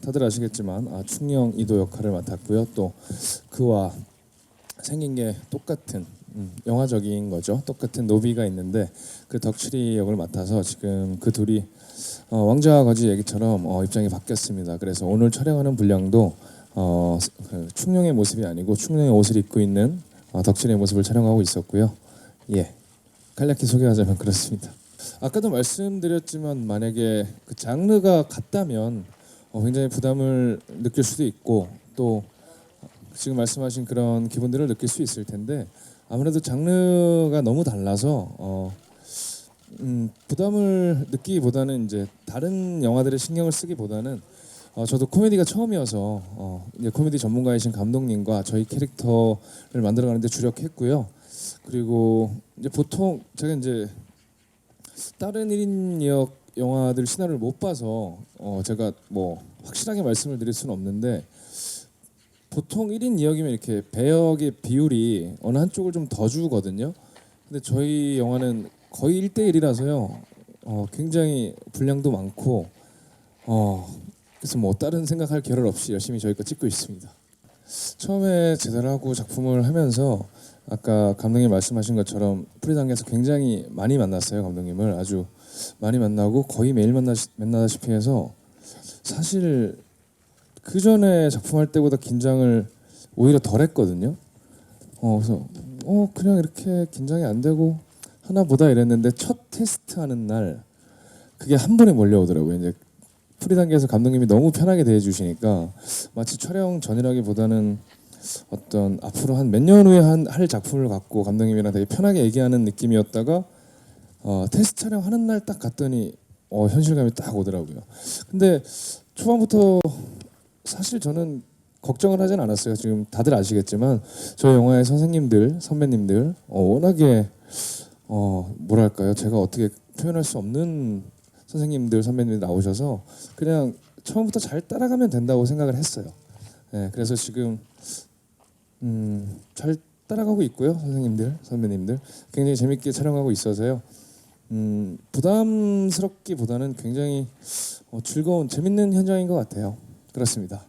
다들 아시겠지만 아, 충령 이도 역할을 맡았고요. 또 그와 생긴 게 똑같은 음, 영화적인 거죠. 똑같은 노비가 있는데 그 덕칠이 역을 맡아서 지금 그 둘이 어, 왕자와 거지 얘기처럼 어, 입장이 바뀌었습니다. 그래서 오늘 촬영하는 분량도 어, 그 충령의 모습이 아니고 충령의 옷을 입고 있는 어, 덕칠의 모습을 촬영하고 있었고요. 예, 간략히 소개하자면 그렇습니다. 아까도 말씀드렸지만 만약에 그 장르가 같다면 어, 굉장히 부담을 느낄 수도 있고 또 지금 말씀하신 그런 기분들을 느낄 수 있을 텐데 아무래도 장르가 너무 달라서 어, 음, 부담을 느끼기보다는 이제 다른 영화들의 신경을 쓰기보다는 어, 저도 코미디가 처음이어서 어, 이제 코미디 전문가이신 감독님과 저희 캐릭터를 만들어가는데 주력했고요. 그리고 이제 보통 제가 이제 다른 1인 역 영화들 시나리오를 못 봐서 어, 제가 뭐 확실하게 말씀을 드릴 수는 없는데 보통 1인 2역이면 이렇게 배역의 비율이 어느 한쪽을 좀 더 주거든요. 근데 저희 영화는 거의 1대 1이라서요. 어, 굉장히 분량도 많고 어, 그래서 뭐 다른 생각할 겨를 없이 열심히 저희 거 찍고 있습니다. 처음에 제대로 하고 작품을 하면서 아까 감독님 말씀하신 것처럼 프리 단계에서 굉장히 많이 만났어요 감독님을 아주 많이 만나고 거의 매일 만나 만나다시피 해서 사실 그 전에 작품 할 때보다 긴장을 오히려 덜 했거든요. 어 그래서 어 그냥 이렇게 긴장이 안 되고 하나 보다 이랬는데 첫 테스트 하는 날 그게 한 번에 몰려오더라고요. 이제 프리 단계에서 감독님이 너무 편하게 대해 주시니까 마치 촬영 전이라기보다는 어떤 앞으로 한 몇 년 후에 한, 할 작품을 갖고 감독님이랑 되게 편하게 얘기하는 느낌이었다가 어, 테스트 촬영하는 날 딱 갔더니 어, 현실감이 딱 오더라고요. 근데 초반부터 사실 저는 걱정을 하진 않았어요. 지금 다들 아시겠지만 저희 영화의 선생님들, 선배님들 어, 워낙에 어, 뭐랄까요? 제가 어떻게 표현할 수 없는 선생님들, 선배님들 나오셔서 그냥 처음부터 잘 따라가면 된다고 생각을 했어요. 네, 그래서 지금 음, 잘 따라가고 있고요, 선생님들, 선배님들 굉장히 재밌게 촬영하고 있어서요. 음, 부담스럽기보다는 굉장히 어, 즐거운, 재밌는 현장인 것 같아요. 그렇습니다.